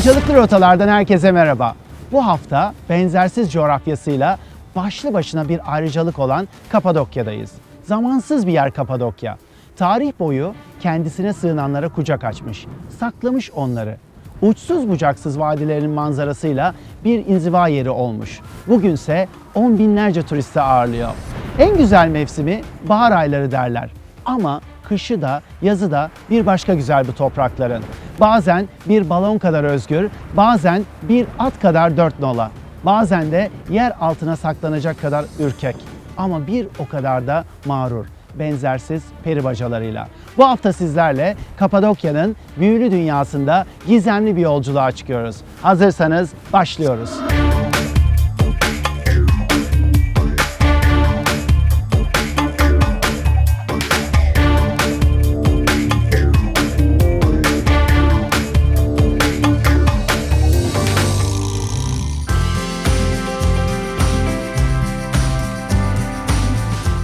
Ayrıcalıklı rotalardan herkese merhaba. Bu hafta benzersiz coğrafyasıyla başlı başına bir ayrıcalık olan Kapadokya'dayız. Zamansız bir yer Kapadokya. Tarih boyu kendisine sığınanlara kucak açmış, saklamış onları. Uçsuz bucaksız vadilerin manzarasıyla bir inziva yeri olmuş. Bugünse on binlerce turisti ağırlıyor. En güzel mevsimi bahar ayları derler. Ama kışı da yazı da bir başka güzel bu toprakların. Bazen bir balon kadar özgür, bazen bir at kadar dört nola. Bazen de yer altına saklanacak kadar ürkek. Ama bir o kadar da mağrur, benzersiz peri bacalarıyla. Bu hafta sizlerle Kapadokya'nın büyülü dünyasında gizemli bir yolculuğa çıkıyoruz. Hazırsanız başlıyoruz.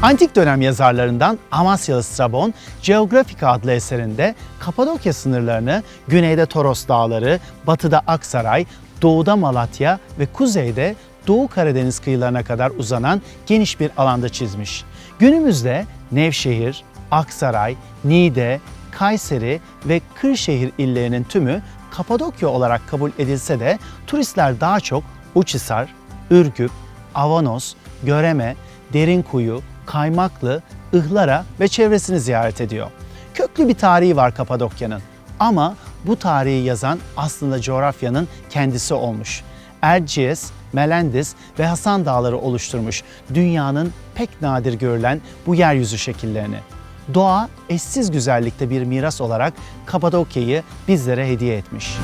Antik dönem yazarlarından Amasyalı Strabon, Geografika adlı eserinde Kapadokya sınırlarını güneyde Toros Dağları, batıda Aksaray, doğuda Malatya ve kuzeyde Doğu Karadeniz kıyılarına kadar uzanan geniş bir alanda çizmiş. Günümüzde Nevşehir, Aksaray, Niğde, Kayseri ve Kırşehir illerinin tümü Kapadokya olarak kabul edilse de turistler daha çok Uçhisar, Ürgüp, Avanos, Göreme, Derinkuyu, Kaymaklı, Ihlara ve çevresini ziyaret ediyor. Köklü bir tarihi var Kapadokya'nın ama bu tarihi yazan aslında coğrafyanın kendisi olmuş. Erciyes, Melendez ve Hasan Dağları oluşturmuş dünyanın pek nadir görülen bu yeryüzü şekillerini. Doğa eşsiz güzellikte bir miras olarak Kapadokya'yı bizlere hediye etmiş.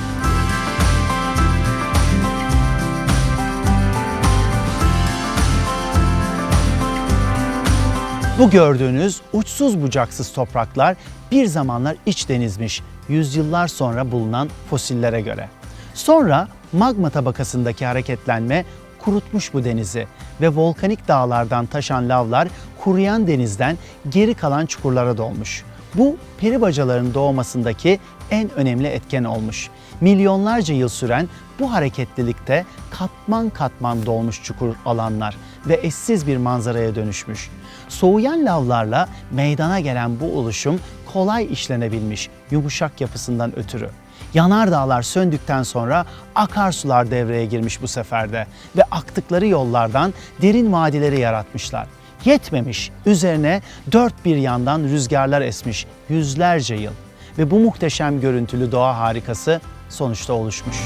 Bu gördüğünüz uçsuz bucaksız topraklar bir zamanlar iç denizmiş yüzyıllar sonra bulunan fosillere göre. Sonra magma tabakasındaki hareketlenme kurutmuş bu denizi ve volkanik dağlardan taşan lavlar kuruyan denizden geri kalan çukurlara dolmuş. Bu peri bacaların doğmasındaki en önemli etken olmuş. Milyonlarca yıl süren bu hareketlilikte katman katman dolmuş çukur alanlar ve eşsiz bir manzaraya dönüşmüş. Soğuyan lavlarla meydana gelen bu oluşum kolay işlenebilmiş yumuşak yapısından ötürü. Yanardağlar söndükten sonra akarsular devreye girmiş bu seferde ve aktıkları yollardan derin vadileri yaratmışlar. Yetmemiş, üzerine dört bir yandan rüzgarlar esmiş yüzlerce yıl ve bu muhteşem görüntülü doğa harikası sonuçta oluşmuş.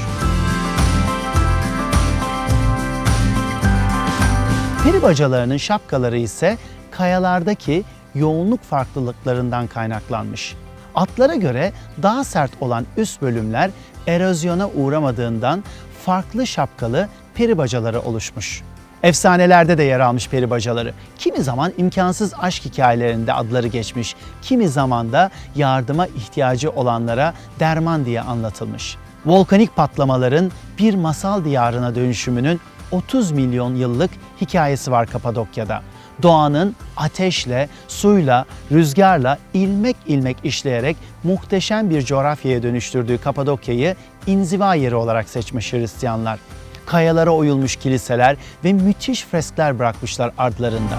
Peri bacalarının şapkaları ise kayalardaki yoğunluk farklılıklarından kaynaklanmış. Atlara göre daha sert olan üst bölümler erozyona uğramadığından farklı şapkalı peri bacaları oluşmuş. Efsanelerde de yer almış peri bacaları. Kimi zaman imkansız aşk hikayelerinde adları geçmiş, kimi zaman da yardıma ihtiyacı olanlara derman diye anlatılmış. Volkanik patlamaların bir masal diyarına dönüşümünün 30 milyon yıllık hikayesi var Kapadokya'da. Doğanın ateşle, suyla, rüzgarla ilmek ilmek işleyerek muhteşem bir coğrafyaya dönüştürdüğü Kapadokya'yı inziva yeri olarak seçmiş Hristiyanlar. Kayalara oyulmuş kiliseler ve müthiş freskler bırakmışlar ardlarında.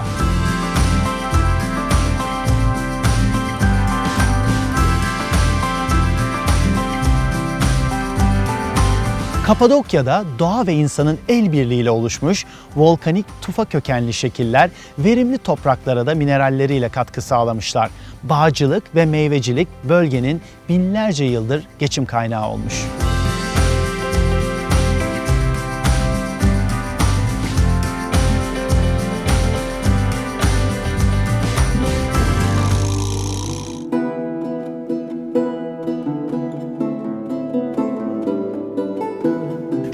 Kapadokya'da doğa ve insanın el birliğiyle oluşmuş volkanik tufa kökenli şekiller verimli topraklara da mineralleriyle katkı sağlamışlar. Bağcılık ve meyvecilik bölgenin binlerce yıldır geçim kaynağı olmuş.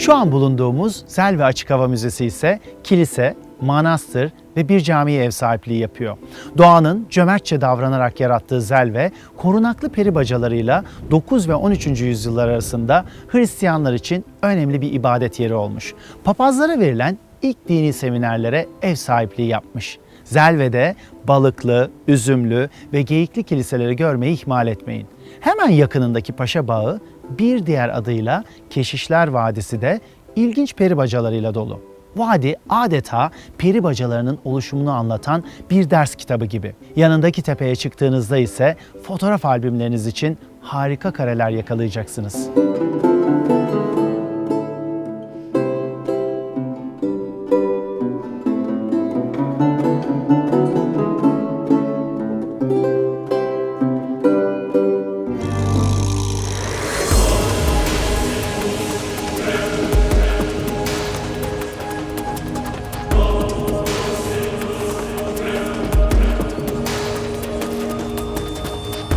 Şu an bulunduğumuz Zel ve Açık Hava Müzesi ise kilise, manastır ve bir camiye ev sahipliği yapıyor. Doğanın cömertçe davranarak yarattığı zelve, korunaklı peri bacalarıyla 9 ve 13. yüzyıllar arasında Hristiyanlar için önemli bir ibadet yeri olmuş. Papazlara verilen ilk dini seminerlere ev sahipliği yapmış. Zelve'de balıklı, üzümlü ve geyikli kiliseleri görmeyi ihmal etmeyin. Hemen yakınındaki Paşa Bağı bir diğer adıyla Keşişler Vadisi de ilginç peri bacalarıyla dolu. Vadi adeta peri bacalarının oluşumunu anlatan bir ders kitabı gibi. Yanındaki tepeye çıktığınızda ise fotoğraf albümleriniz için harika kareler yakalayacaksınız.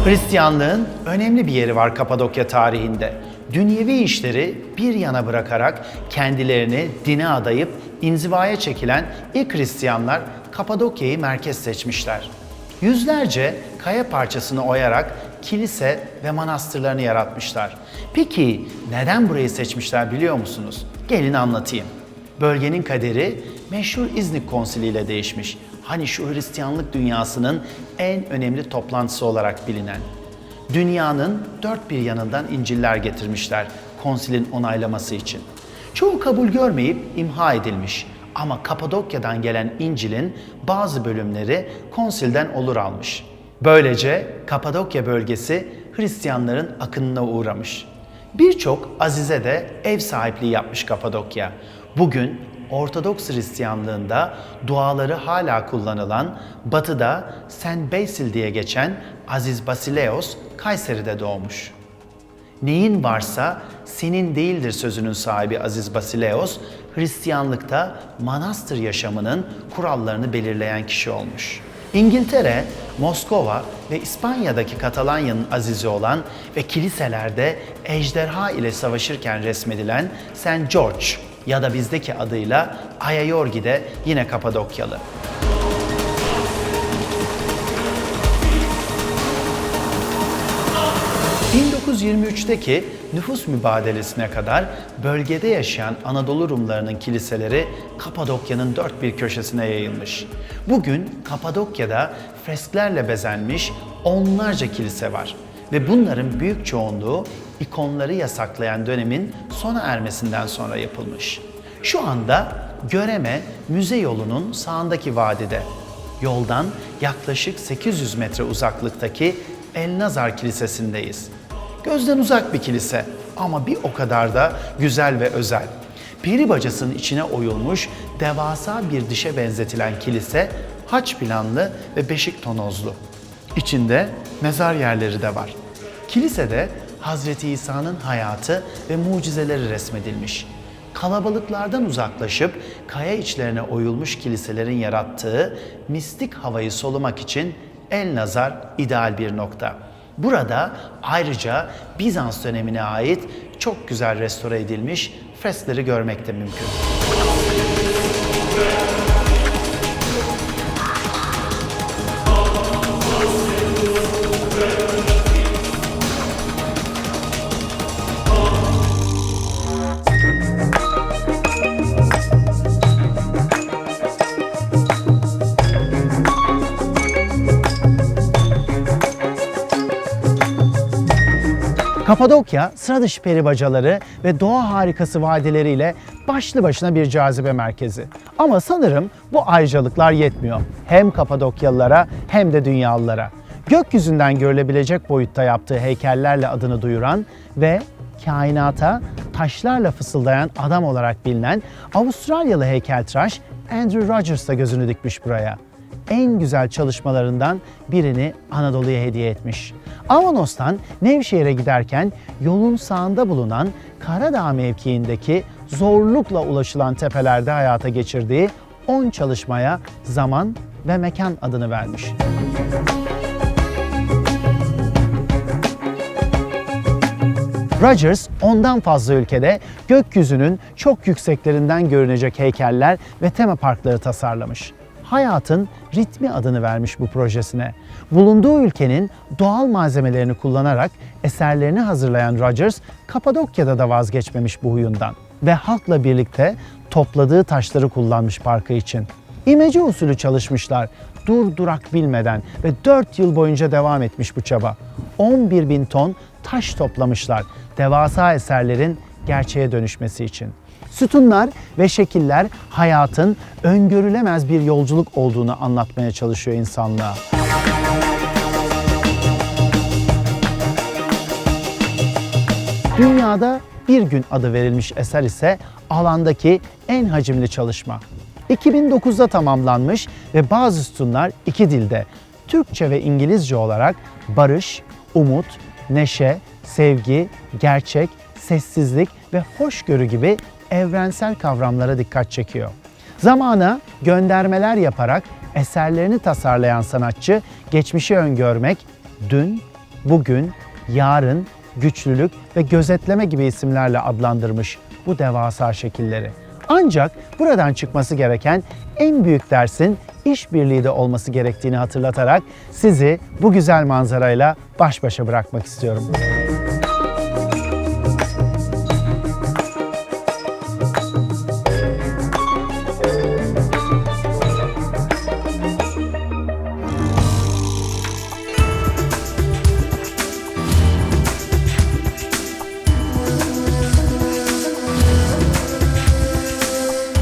Hristiyanlığın önemli bir yeri var Kapadokya tarihinde. Dünyevi işleri bir yana bırakarak kendilerini dine adayıp inzivaya çekilen ilk Hristiyanlar Kapadokya'yı merkez seçmişler. Yüzlerce kaya parçasını oyarak kilise ve manastırlarını yaratmışlar. Peki neden burayı seçmişler biliyor musunuz? Gelin anlatayım. Bölgenin kaderi meşhur İznik Konsili ile değişmiş. Hani şu Hristiyanlık dünyasının en önemli toplantısı olarak bilinen. Dünyanın dört bir yanından İncil'ler getirmişler konsilin onaylaması için. Çoğu kabul görmeyip imha edilmiş. Ama Kapadokya'dan gelen İncil'in bazı bölümleri konsilden olur almış. Böylece Kapadokya bölgesi Hristiyanların akınına uğramış. Birçok azize de ev sahipliği yapmış Kapadokya. Bugün Ortodoks Hristiyanlığında duaları hala kullanılan, batıda Saint Basil diye geçen Aziz Basileos Kayseri'de doğmuş. Neyin varsa senin değildir sözünün sahibi Aziz Basileos, Hristiyanlıkta manastır yaşamının kurallarını belirleyen kişi olmuş. İngiltere, Moskova ve İspanya'daki Katalanya'nın azizi olan ve kiliselerde ejderha ile savaşırken resmedilen St. George ya da bizdeki adıyla Ayayorgi de yine Kapadokyalı. 1923'teki nüfus mübadelesine kadar bölgede yaşayan Anadolu Rumlarının kiliseleri Kapadokya'nın dört bir köşesine yayılmış. Bugün Kapadokya'da fresklerle bezenmiş onlarca kilise var ve bunların büyük çoğunluğu ikonları yasaklayan dönemin sona ermesinden sonra yapılmış. Şu anda Göreme müze yolunun sağındaki vadide. Yoldan yaklaşık 800 metre uzaklıktaki El Nazar Kilisesi'ndeyiz. Gözden uzak bir kilise ama bir o kadar da güzel ve özel. Peri bacasının içine oyulmuş devasa bir dişe benzetilen kilise haç planlı ve beşik tonozlu. İçinde mezar yerleri de var. Kilisede Hazreti İsa'nın hayatı ve mucizeleri resmedilmiş. Kalabalıklardan uzaklaşıp kaya içlerine oyulmuş kiliselerin yarattığı mistik havayı solumak için El Nazar ideal bir nokta. Burada ayrıca Bizans dönemine ait çok güzel restore edilmiş freskleri görmek de mümkün. Kapadokya, sıra dışı peri bacaları ve doğa harikası vadileriyle başlı başına bir cazibe merkezi. Ama sanırım bu ayrıcalıklar yetmiyor. Hem Kapadokyalılara hem de dünyalılara. Gökyüzünden görülebilecek boyutta yaptığı heykellerle adını duyuran ve kainata taşlarla fısıldayan adam olarak bilinen Avustralyalı heykeltıraş Andrew Rogers da gözünü dikmiş buraya en güzel çalışmalarından birini Anadolu'ya hediye etmiş. Avanos'tan Nevşehir'e giderken yolun sağında bulunan Karadağ mevkiindeki zorlukla ulaşılan tepelerde hayata geçirdiği 10 çalışmaya zaman ve mekan adını vermiş. Rogers ondan fazla ülkede gökyüzünün çok yükseklerinden görünecek heykeller ve tema parkları tasarlamış. Hayatın ritmi adını vermiş bu projesine. Bulunduğu ülkenin doğal malzemelerini kullanarak eserlerini hazırlayan Rogers, Kapadokya'da da vazgeçmemiş bu huyundan ve halkla birlikte topladığı taşları kullanmış parkı için. İmece usulü çalışmışlar. Dur durak bilmeden ve 4 yıl boyunca devam etmiş bu çaba. 11 bin ton taş toplamışlar devasa eserlerin gerçeğe dönüşmesi için. Sütunlar ve şekiller hayatın öngörülemez bir yolculuk olduğunu anlatmaya çalışıyor insanlığa. Dünyada bir gün adı verilmiş eser ise alandaki en hacimli çalışma. 2009'da tamamlanmış ve bazı sütunlar iki dilde Türkçe ve İngilizce olarak barış, umut, neşe, sevgi, gerçek, sessizlik ve hoşgörü gibi evrensel kavramlara dikkat çekiyor. Zamana göndermeler yaparak eserlerini tasarlayan sanatçı geçmişi öngörmek, dün, bugün, yarın, güçlülük ve gözetleme gibi isimlerle adlandırmış bu devasa şekilleri. Ancak buradan çıkması gereken en büyük dersin işbirliği de olması gerektiğini hatırlatarak sizi bu güzel manzarayla baş başa bırakmak istiyorum.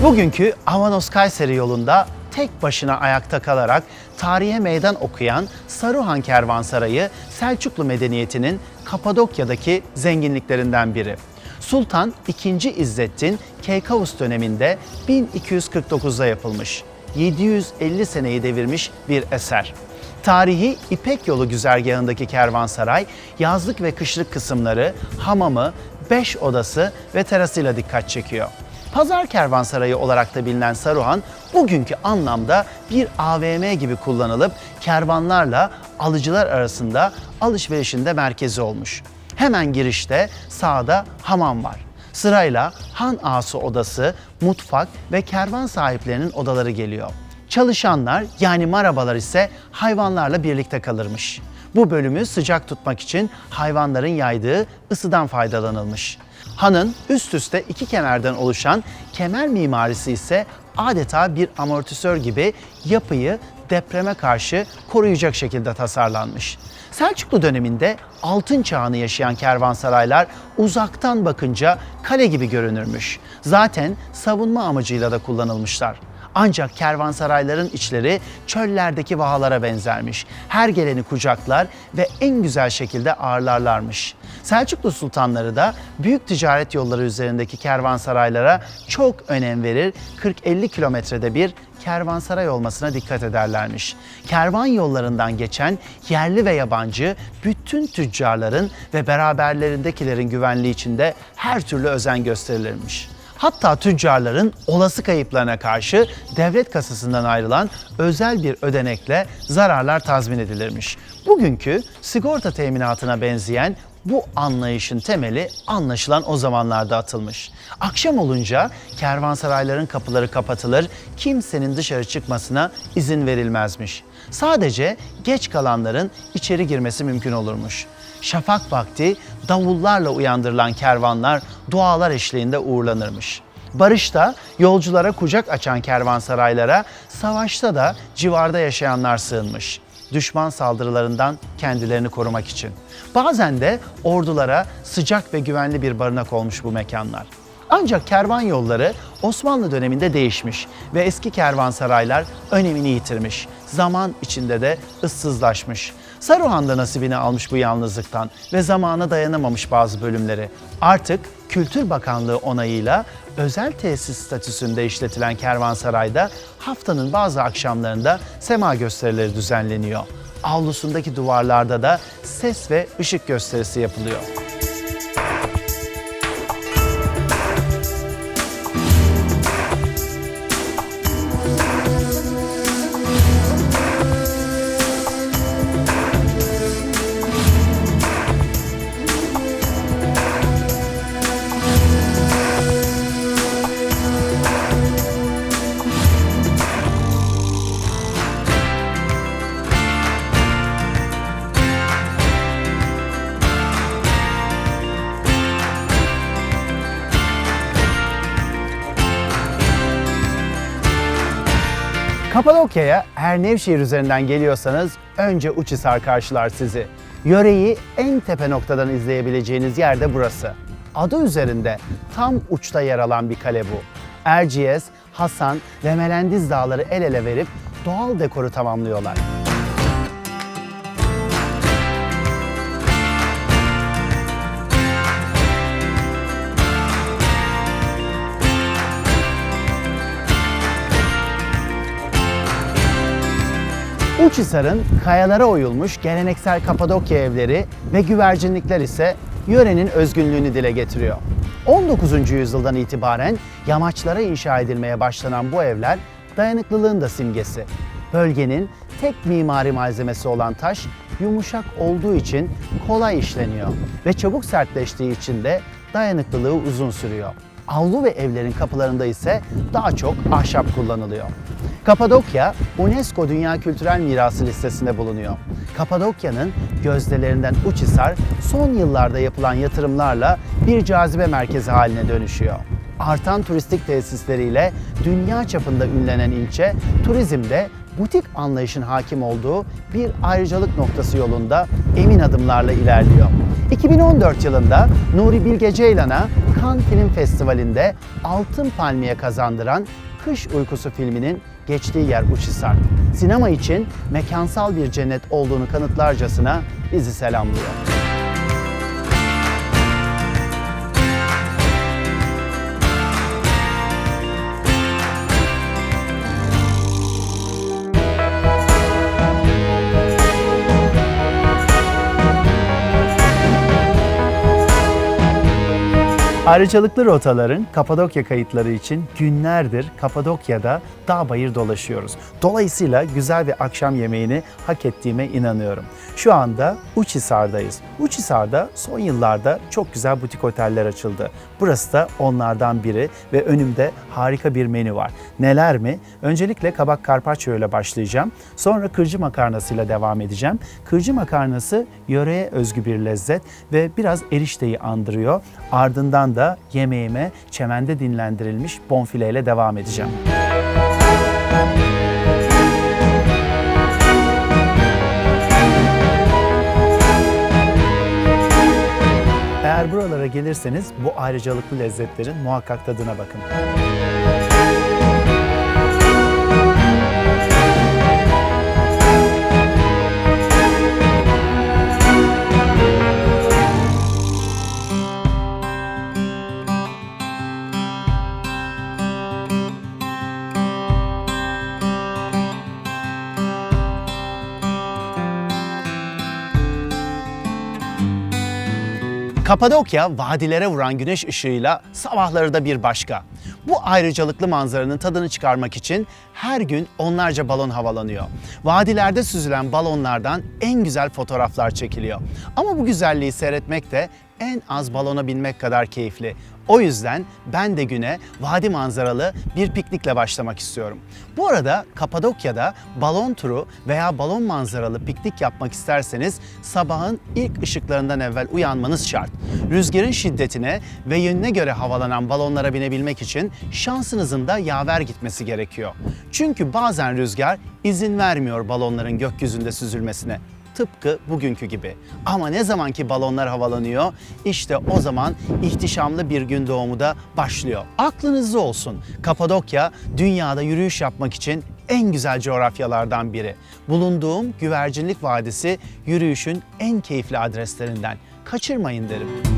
Bugünkü Avanos Kayseri yolunda tek başına ayakta kalarak tarihe meydan okuyan Saruhan Kervansarayı Selçuklu medeniyetinin Kapadokya'daki zenginliklerinden biri. Sultan II. İzzettin Keykavus döneminde 1249'da yapılmış. 750 seneyi devirmiş bir eser. Tarihi İpek Yolu güzergahındaki kervansaray, yazlık ve kışlık kısımları, hamamı, 5 odası ve terasıyla dikkat çekiyor. Pazar Kervansarayı olarak da bilinen Saruhan bugünkü anlamda bir AVM gibi kullanılıp kervanlarla alıcılar arasında alışverişinde merkezi olmuş. Hemen girişte sağda hamam var. Sırayla han ağası odası, mutfak ve kervan sahiplerinin odaları geliyor. Çalışanlar yani marabalar ise hayvanlarla birlikte kalırmış. Bu bölümü sıcak tutmak için hayvanların yaydığı ısıdan faydalanılmış. Hanın üst üste iki kemerden oluşan kemer mimarisi ise adeta bir amortisör gibi yapıyı depreme karşı koruyacak şekilde tasarlanmış. Selçuklu döneminde altın çağını yaşayan kervansaraylar uzaktan bakınca kale gibi görünürmüş. Zaten savunma amacıyla da kullanılmışlar. Ancak kervansarayların içleri çöllerdeki vahalara benzermiş. Her geleni kucaklar ve en güzel şekilde ağırlarlarmış. Selçuklu sultanları da büyük ticaret yolları üzerindeki kervansaraylara çok önem verir. 40-50 kilometrede bir kervansaray olmasına dikkat ederlermiş. Kervan yollarından geçen yerli ve yabancı bütün tüccarların ve beraberlerindekilerin güvenliği içinde her türlü özen gösterilirmiş. Hatta tüccarların olası kayıplarına karşı devlet kasasından ayrılan özel bir ödenekle zararlar tazmin edilirmiş. Bugünkü sigorta teminatına benzeyen bu anlayışın temeli anlaşılan o zamanlarda atılmış. Akşam olunca kervansarayların kapıları kapatılır, kimsenin dışarı çıkmasına izin verilmezmiş. Sadece geç kalanların içeri girmesi mümkün olurmuş. Şafak vakti davullarla uyandırılan kervanlar dualar eşliğinde uğurlanırmış. Barışta yolculara kucak açan kervansaraylara, savaşta da civarda yaşayanlar sığınmış. Düşman saldırılarından kendilerini korumak için. Bazen de ordulara sıcak ve güvenli bir barınak olmuş bu mekanlar. Ancak kervan yolları Osmanlı döneminde değişmiş ve eski kervansaraylar önemini yitirmiş. Zaman içinde de ıssızlaşmış. Saruhan da nasibini almış bu yalnızlıktan ve zamana dayanamamış bazı bölümleri. Artık Kültür Bakanlığı onayıyla özel tesis statüsünde işletilen kervansarayda haftanın bazı akşamlarında sema gösterileri düzenleniyor. Avlusundaki duvarlarda da ses ve ışık gösterisi yapılıyor. Kapadokya'ya eğer Nevşehir üzerinden geliyorsanız önce Uçhisar karşılar sizi. Yöreyi en tepe noktadan izleyebileceğiniz yer de burası. Adı üzerinde tam uçta yer alan bir kale bu. Erciyes, Hasan ve Melendiz dağları el ele verip doğal dekoru tamamlıyorlar. Uçhisar'ın kayalara oyulmuş geleneksel Kapadokya evleri ve güvercinlikler ise yörenin özgünlüğünü dile getiriyor. 19. yüzyıldan itibaren yamaçlara inşa edilmeye başlanan bu evler dayanıklılığın da simgesi. Bölgenin tek mimari malzemesi olan taş yumuşak olduğu için kolay işleniyor ve çabuk sertleştiği için de dayanıklılığı uzun sürüyor. Avlu ve evlerin kapılarında ise daha çok ahşap kullanılıyor. Kapadokya, UNESCO Dünya Kültürel Mirası listesinde bulunuyor. Kapadokya'nın gözdelerinden Uçhisar son yıllarda yapılan yatırımlarla bir cazibe merkezi haline dönüşüyor. Artan turistik tesisleriyle dünya çapında ünlenen ilçe, turizmde butik anlayışın hakim olduğu bir ayrıcalık noktası yolunda emin adımlarla ilerliyor. 2014 yılında Nuri Bilge Ceylan'a Cannes Film Festivali'nde Altın Palmiye kazandıran Kış Uykusu filminin geçtiği yer Uçhisar. Sinema için mekansal bir cennet olduğunu kanıtlarcasına bizi selamlıyor. Ayrıcalıklı rotaların Kapadokya kayıtları için günlerdir Kapadokya'da dağ bayır dolaşıyoruz. Dolayısıyla güzel bir akşam yemeğini hak ettiğime inanıyorum. Şu anda Uçhisar'dayız. Uçhisar'da son yıllarda çok güzel butik oteller açıldı. Burası da onlardan biri ve önümde harika bir menü var. Neler mi? Öncelikle kabak karpaccio ile başlayacağım. Sonra kırcı makarnasıyla devam edeceğim. Kırcı makarnası yöreye özgü bir lezzet ve biraz erişteyi andırıyor. Ardından da yemeğime çemende dinlendirilmiş bonfile ile devam edeceğim. Eğer buralara gelirseniz bu ayrıcalıklı lezzetlerin muhakkak tadına bakın. Kapadokya vadilere vuran güneş ışığıyla sabahları da bir başka. Bu ayrıcalıklı manzaranın tadını çıkarmak için her gün onlarca balon havalanıyor. Vadilerde süzülen balonlardan en güzel fotoğraflar çekiliyor. Ama bu güzelliği seyretmek de en az balona binmek kadar keyifli. O yüzden ben de güne vadi manzaralı bir piknikle başlamak istiyorum. Bu arada Kapadokya'da balon turu veya balon manzaralı piknik yapmak isterseniz sabahın ilk ışıklarından evvel uyanmanız şart. Rüzgarın şiddetine ve yönüne göre havalanan balonlara binebilmek için şansınızın da yaver gitmesi gerekiyor. Çünkü bazen rüzgar izin vermiyor balonların gökyüzünde süzülmesine. Tıpkı bugünkü gibi. Ama ne zaman ki balonlar havalanıyor, işte o zaman ihtişamlı bir gün doğumu da başlıyor. Aklınızda olsun. Kapadokya dünyada yürüyüş yapmak için en güzel coğrafyalardan biri. Bulunduğum Güvercinlik Vadisi yürüyüşün en keyifli adreslerinden. Kaçırmayın derim.